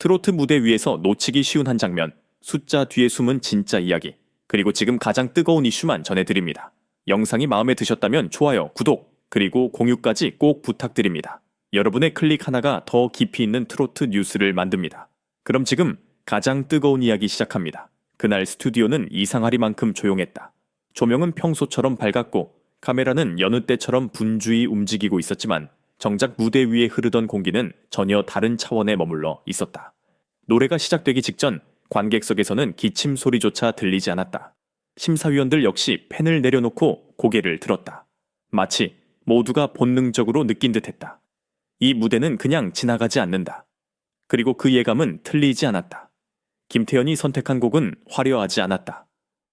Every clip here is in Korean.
트로트 무대 위에서 놓치기 쉬운 한 장면, 숫자 뒤에 숨은 진짜 이야기, 그리고 지금 가장 뜨거운 이슈만 전해드립니다. 영상이 마음에 드셨다면 좋아요, 구독, 그리고 공유까지 꼭 부탁드립니다. 여러분의 클릭 하나가 더 깊이 있는 트로트 뉴스를 만듭니다. 그럼 지금 가장 뜨거운 이야기 시작합니다. 그날 스튜디오는 이상하리만큼 조용했다. 조명은 평소처럼 밝았고 카메라는 여느 때처럼 분주히 움직이고 있었지만 정작 무대 위에 흐르던 공기는 전혀 다른 차원에 머물러 있었다. 노래가 시작되기 직전 관객석에서는 기침 소리조차 들리지 않았다. 심사위원들 역시 펜을 내려놓고 고개를 들었다. 마치 모두가 본능적으로 느낀 듯 했다. 이 무대는 그냥 지나가지 않는다. 그리고 그 예감은 틀리지 않았다. 김태현이 선택한 곡은 화려하지 않았다.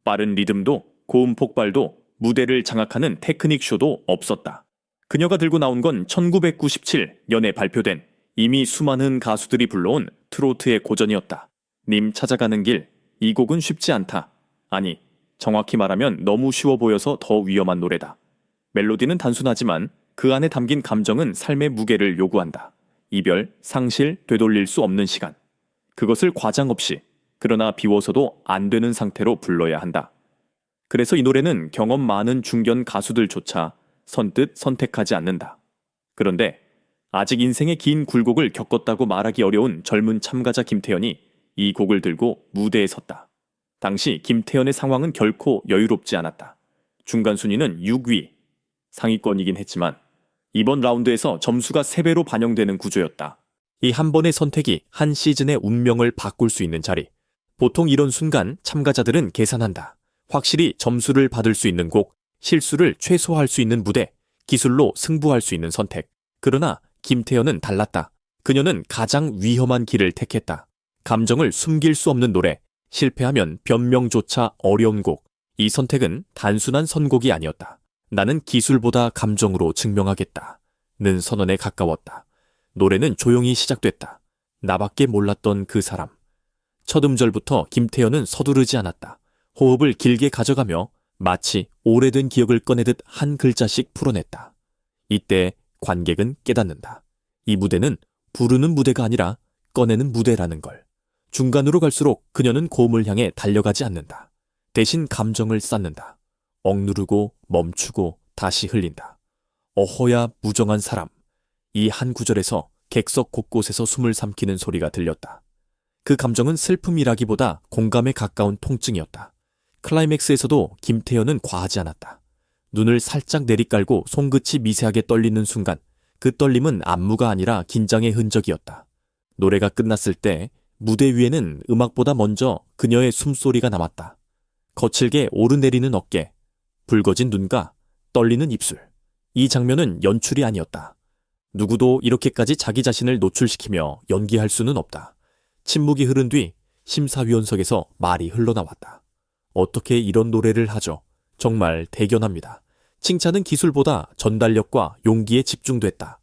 빠른 리듬도 고음 폭발도 무대를 장악하는 테크닉 쇼도 없었다. 그녀가 들고 나온 건 1997년에 발표된 이미 수많은 가수들이 불러온 트로트의 고전이었다. 님 찾아가는 길, 이 곡은 쉽지 않다. 아니, 정확히 말하면 너무 쉬워 보여서 더 위험한 노래다. 멜로디는 단순하지만 그 안에 담긴 감정은 삶의 무게를 요구한다. 이별, 상실, 되돌릴 수 없는 시간. 그것을 과장 없이, 그러나 비워서도 안 되는 상태로 불러야 한다. 그래서 이 노래는 경험 많은 중견 가수들조차 선뜻 선택하지 않는다. 그런데 아직 인생의 긴 굴곡을 겪었다고 말하기 어려운 젊은 참가자 김태현이 이 곡을 들고 무대에 섰다. 당시 김태현의 상황은 결코 여유롭지 않았다. 중간 순위는 6위. 상위권이긴 했지만 이번 라운드에서 점수가 3배로 반영되는 구조였다. 이 한 번의 선택이 한 시즌의 운명을 바꿀 수 있는 자리. 보통 이런 순간 참가자들은 계산한다. 확실히 점수를 받을 수 있는 곡, 실수를 최소화할 수 있는 무대, 기술로 승부할 수 있는 선택. 그러나 김태현은 달랐다. 그녀는 가장 위험한 길을 택했다. 감정을 숨길 수 없는 노래, 실패하면 변명조차 어려운 곡. 이 선택은 단순한 선곡이 아니었다. 나는 기술보다 감정으로 증명하겠다. 는 선언에 가까웠다. 노래는 조용히 시작됐다. 나밖에 몰랐던 그 사람. 첫 음절부터 김태현은 서두르지 않았다. 호흡을 길게 가져가며 마치 오래된 기억을 꺼내듯 한 글자씩 풀어냈다. 이때 관객은 깨닫는다. 이 무대는 부르는 무대가 아니라 꺼내는 무대라는 걸. 중간으로 갈수록 그녀는 고음을 향해 달려가지 않는다. 대신 감정을 쌓는다. 억누르고 멈추고 다시 흘린다. 어허야 무정한 사람. 이 한 구절에서 객석 곳곳에서 숨을 삼키는 소리가 들렸다. 그 감정은 슬픔이라기보다 공감에 가까운 통증이었다. 클라이맥스에서도 김태현은 과하지 않았다. 눈을 살짝 내리깔고 손끝이 미세하게 떨리는 순간 그 떨림은 안무가 아니라 긴장의 흔적이었다. 노래가 끝났을 때 무대 위에는 음악보다 먼저 그녀의 숨소리가 남았다. 거칠게 오르내리는 어깨, 붉어진 눈가, 떨리는 입술. 이 장면은 연출이 아니었다. 누구도 이렇게까지 자기 자신을 노출시키며 연기할 수는 없다. 침묵이 흐른 뒤 심사위원석에서 말이 흘러나왔다. 어떻게 이런 노래를 하죠? 정말 대견합니다. 칭찬은 기술보다 전달력과 용기에 집중됐다.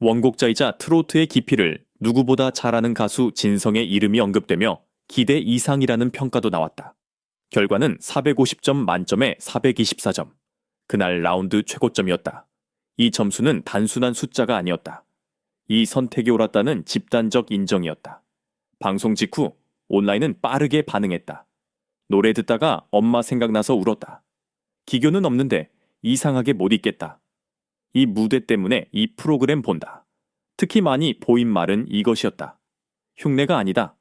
원곡자이자 트로트의 깊이를 누구보다 잘 아는 가수 진성의 이름이 언급되며 기대 이상이라는 평가도 나왔다. 결과는 450점 만점에 424점. 그날 라운드 최고점이었다. 이 점수는 단순한 숫자가 아니었다. 이 선택이 옳았다는 집단적 인정이었다. 방송 직후 온라인은 빠르게 반응했다. 노래 듣다가 엄마 생각나서 울었다. 기교는 없는데 이상하게 못 있겠다. 이 무대 때문에 이 프로그램 본다. 특히 많이 보인 말은 이것이었다. 흉내가 아니다.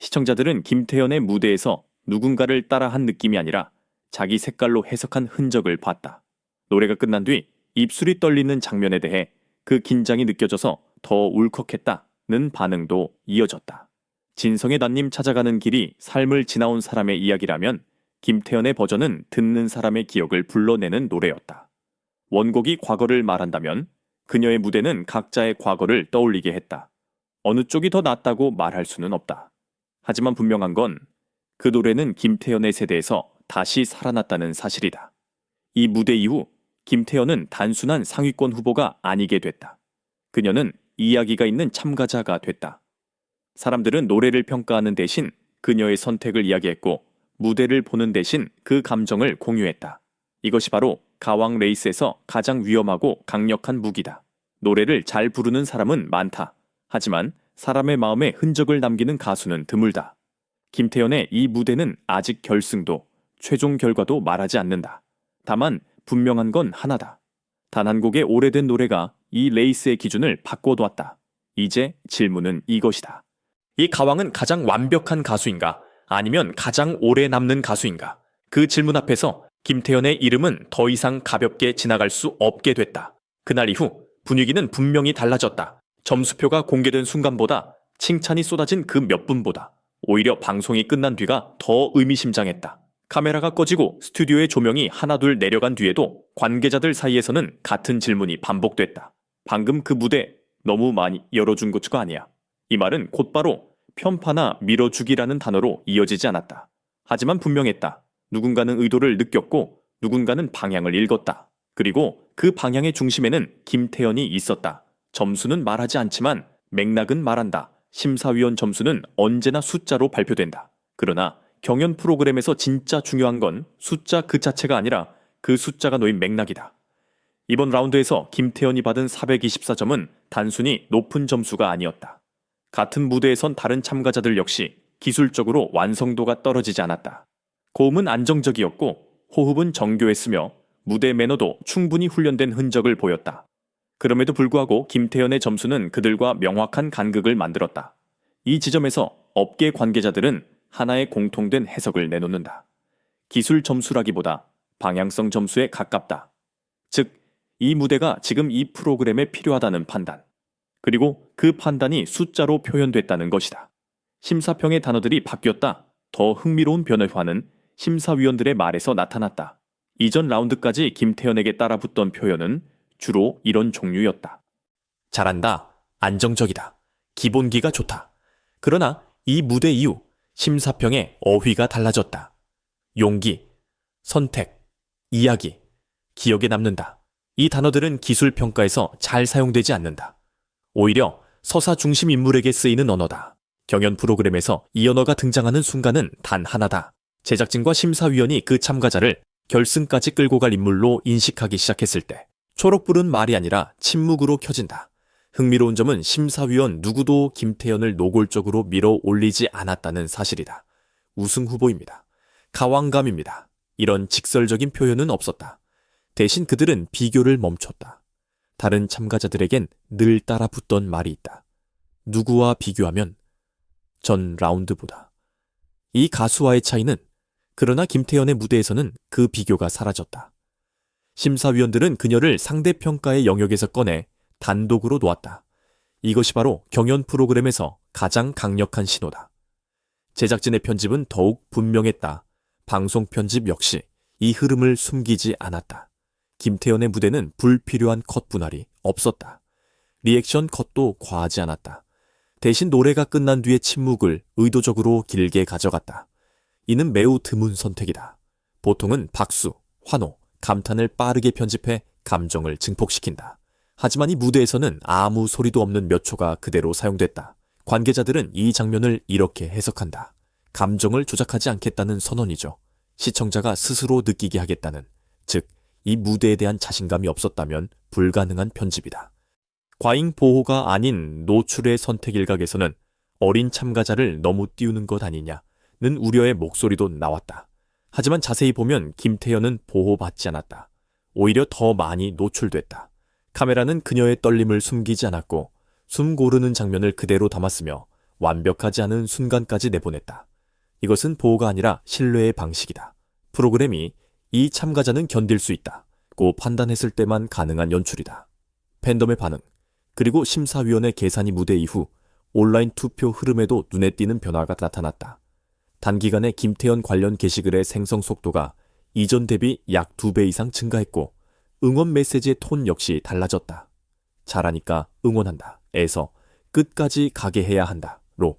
시청자들은 김태현의 무대에서 누군가를 따라한 느낌이 아니라 자기 색깔로 해석한 흔적을 봤다. 노래가 끝난 뒤 입술이 떨리는 장면에 대해 그 긴장이 느껴져서 더 울컥했다는 반응도 이어졌다. 진성의 난님 찾아가는 길이 삶을 지나온 사람의 이야기라면 김태현의 버전은 듣는 사람의 기억을 불러내는 노래였다. 원곡이 과거를 말한다면 그녀의 무대는 각자의 과거를 떠올리게 했다. 어느 쪽이 더 낫다고 말할 수는 없다. 하지만 분명한 건 그 노래는 김태현의 세대에서 다시 살아났다는 사실이다. 이 무대 이후 김태현은 단순한 상위권 후보가 아니게 됐다. 그녀는 이야기가 있는 참가자가 됐다. 사람들은 노래를 평가하는 대신 그녀의 선택을 이야기했고 무대를 보는 대신 그 감정을 공유했다. 이것이 바로 가왕 레이스에서 가장 위험하고 강력한 무기다. 노래를 잘 부르는 사람은 많다. 하지만 사람의 마음에 흔적을 남기는 가수는 드물다. 김태현의 이 무대는 아직 결승도 최종 결과도 말하지 않는다. 다만 분명한 건 하나다. 단 한 곡의 오래된 노래가 이 레이스의 기준을 바꿔놓았다. 이제 질문은 이것이다. 이 가왕은 가장 완벽한 가수인가? 아니면 가장 오래 남는 가수인가? 그 질문 앞에서 김태현의 이름은 더 이상 가볍게 지나갈 수 없게 됐다. 그날 이후 분위기는 분명히 달라졌다. 점수표가 공개된 순간보다 칭찬이 쏟아진 그 몇 분보다 오히려 방송이 끝난 뒤가 더 의미심장했다. 카메라가 꺼지고 스튜디오의 조명이 하나둘 내려간 뒤에도 관계자들 사이에서는 같은 질문이 반복됐다. 방금 그 무대 너무 많이 열어준 거가 아니야. 이 말은 곧바로 편파나 밀어주기라는 단어로 이어지지 않았다. 하지만 분명했다. 누군가는 의도를 느꼈고 누군가는 방향을 읽었다. 그리고 그 방향의 중심에는 김태현이 있었다. 점수는 말하지 않지만 맥락은 말한다. 심사위원 점수는 언제나 숫자로 발표된다. 그러나 경연 프로그램에서 진짜 중요한 건 숫자 그 자체가 아니라 그 숫자가 놓인 맥락이다. 이번 라운드에서 김태현이 받은 424점은 단순히 높은 점수가 아니었다. 같은 무대에 선 다른 참가자들 역시 기술적으로 완성도가 떨어지지 않았다. 고음은 안정적이었고 호흡은 정교했으며 무대 매너도 충분히 훈련된 흔적을 보였다. 그럼에도 불구하고 김태현의 점수는 그들과 명확한 간극을 만들었다. 이 지점에서 업계 관계자들은 하나의 공통된 해석을 내놓는다. 기술 점수라기보다 방향성 점수에 가깝다. 즉, 이 무대가 지금 이 프로그램에 필요하다는 판단. 그리고 그 판단이 숫자로 표현됐다는 것이다. 심사평의 단어들이 바뀌었다. 더 흥미로운 변화는 심사위원들의 말에서 나타났다. 이전 라운드까지 김태현에게 따라붙던 표현은 주로 이런 종류였다. 잘한다. 안정적이다. 기본기가 좋다. 그러나 이 무대 이후 심사평의 어휘가 달라졌다. 용기, 선택, 이야기, 기억에 남는다. 이 단어들은 기술 평가에서 잘 사용되지 않는다. 오히려 서사 중심 인물에게 쓰이는 언어다. 경연 프로그램에서 이 언어가 등장하는 순간은 단 하나다. 제작진과 심사위원이 그 참가자를 결승까지 끌고 갈 인물로 인식하기 시작했을 때 초록불은 말이 아니라 침묵으로 켜진다. 흥미로운 점은 심사위원 누구도 김태현을 노골적으로 밀어 올리지 않았다는 사실이다. 우승 후보입니다. 가왕감입니다. 이런 직설적인 표현은 없었다. 대신 그들은 비교를 멈췄다. 다른 참가자들에겐 늘 따라 붙던 말이 있다. 누구와 비교하면 전 라운드보다. 이 가수와의 차이는 그러나 김태현의 무대에서는 그 비교가 사라졌다. 심사위원들은 그녀를 상대평가의 영역에서 꺼내 단독으로 놓았다. 이것이 바로 경연 프로그램에서 가장 강력한 신호다. 제작진의 편집은 더욱 분명했다. 방송 편집 역시 이 흐름을 숨기지 않았다. 김태현의 무대는 불필요한 컷 분할이 없었다. 리액션 컷도 과하지 않았다. 대신 노래가 끝난 뒤의 침묵을 의도적으로 길게 가져갔다. 이는 매우 드문 선택이다. 보통은 박수, 환호, 감탄을 빠르게 편집해 감정을 증폭시킨다. 하지만 이 무대에서는 아무 소리도 없는 몇 초가 그대로 사용됐다. 관계자들은 이 장면을 이렇게 해석한다. 감정을 조작하지 않겠다는 선언이죠. 시청자가 스스로 느끼게 하겠다는, 즉, 이 무대에 대한 자신감이 없었다면 불가능한 편집이다. 과잉 보호가 아닌 노출의 선택 일각에서는 어린 참가자를 너무 띄우는 것 아니냐는 우려의 목소리도 나왔다. 하지만 자세히 보면 김태현은 보호받지 않았다. 오히려 더 많이 노출됐다. 카메라는 그녀의 떨림을 숨기지 않았고 숨 고르는 장면을 그대로 담았으며 완벽하지 않은 순간까지 내보냈다. 이것은 보호가 아니라 신뢰의 방식이다. 프로그램이 이 참가자는 견딜 수 있다. 고 판단했을 때만 가능한 연출이다. 팬덤의 반응, 그리고 심사위원의 계산이 무대 이후 온라인 투표 흐름에도 눈에 띄는 변화가 나타났다. 단기간에 김태현 관련 게시글의 생성 속도가 이전 대비 약두배 이상 증가했고 응원 메시지의 톤 역시 달라졌다. 잘하니까 응원한다. 에서 끝까지 가게 해야 한다. 로.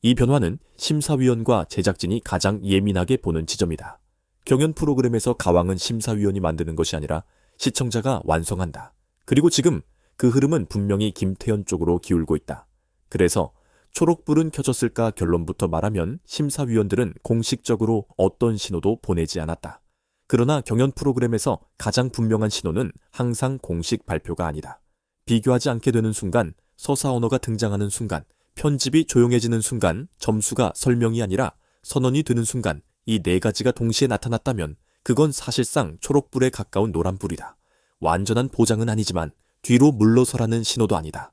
이 변화는 심사위원과 제작진이 가장 예민하게 보는 지점이다. 경연 프로그램에서 가왕은 심사위원이 만드는 것이 아니라 시청자가 완성한다. 그리고 지금 그 흐름은 분명히 김태현 쪽으로 기울고 있다. 그래서 초록불은 켜졌을까 결론부터 말하면 심사위원들은 공식적으로 어떤 신호도 보내지 않았다. 그러나 경연 프로그램에서 가장 분명한 신호는 항상 공식 발표가 아니다. 비교하지 않게 되는 순간, 서사 언어가 등장하는 순간, 편집이 조용해지는 순간 점수가 설명이 아니라 선언이 되는 순간 이 네 가지가 동시에 나타났다면 그건 사실상 초록불에 가까운 노란불이다. 완전한 보장은 아니지만 뒤로 물러서라는 신호도 아니다.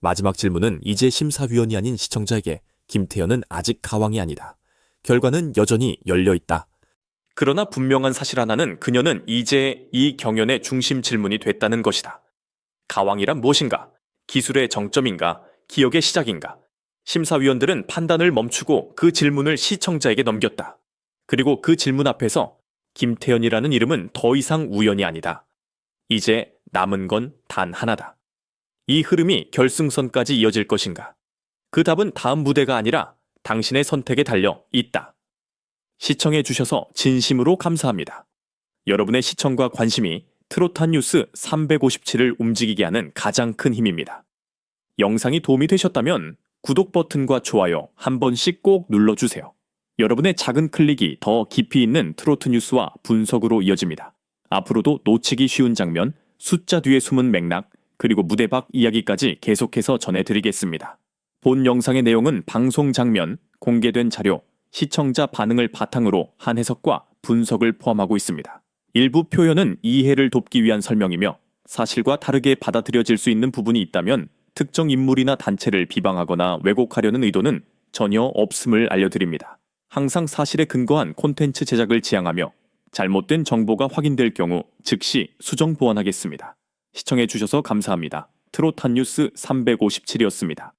마지막 질문은 이제 심사위원이 아닌 시청자에게 김태현은 아직 가왕이 아니다. 결과는 여전히 열려 있다. 그러나 분명한 사실 하나는 그녀는 이제 이 경연의 중심 질문이 됐다는 것이다. 가왕이란 무엇인가? 기술의 정점인가? 기억의 시작인가? 심사위원들은 판단을 멈추고 그 질문을 시청자에게 넘겼다. 그리고 그 질문 앞에서 김태현이라는 이름은 더 이상 우연이 아니다. 이제 남은 건 단 하나다. 이 흐름이 결승선까지 이어질 것인가? 그 답은 다음 무대가 아니라 당신의 선택에 달려 있다. 시청해 주셔서 진심으로 감사합니다. 여러분의 시청과 관심이 트로탄 뉴스 357을 움직이게 하는 가장 큰 힘입니다. 영상이 도움이 되셨다면 구독 버튼과 좋아요 한 번씩 꼭 눌러주세요. 여러분의 작은 클릭이 더 깊이 있는 트로트 뉴스와 분석으로 이어집니다. 앞으로도 놓치기 쉬운 장면, 숫자 뒤에 숨은 맥락, 그리고 무대 밖 이야기까지 계속해서 전해드리겠습니다. 본 영상의 내용은 방송 장면, 공개된 자료, 시청자 반응을 바탕으로 한 해석과 분석을 포함하고 있습니다. 일부 표현은 이해를 돕기 위한 설명이며 사실과 다르게 받아들여질 수 있는 부분이 있다면 특정 인물이나 단체를 비방하거나 왜곡하려는 의도는 전혀 없음을 알려드립니다. 항상 사실에 근거한 콘텐츠 제작을 지향하며 잘못된 정보가 확인될 경우 즉시 수정 보완하겠습니다. 시청해 주셔서 감사합니다. 트로탄 뉴스 357이었습니다.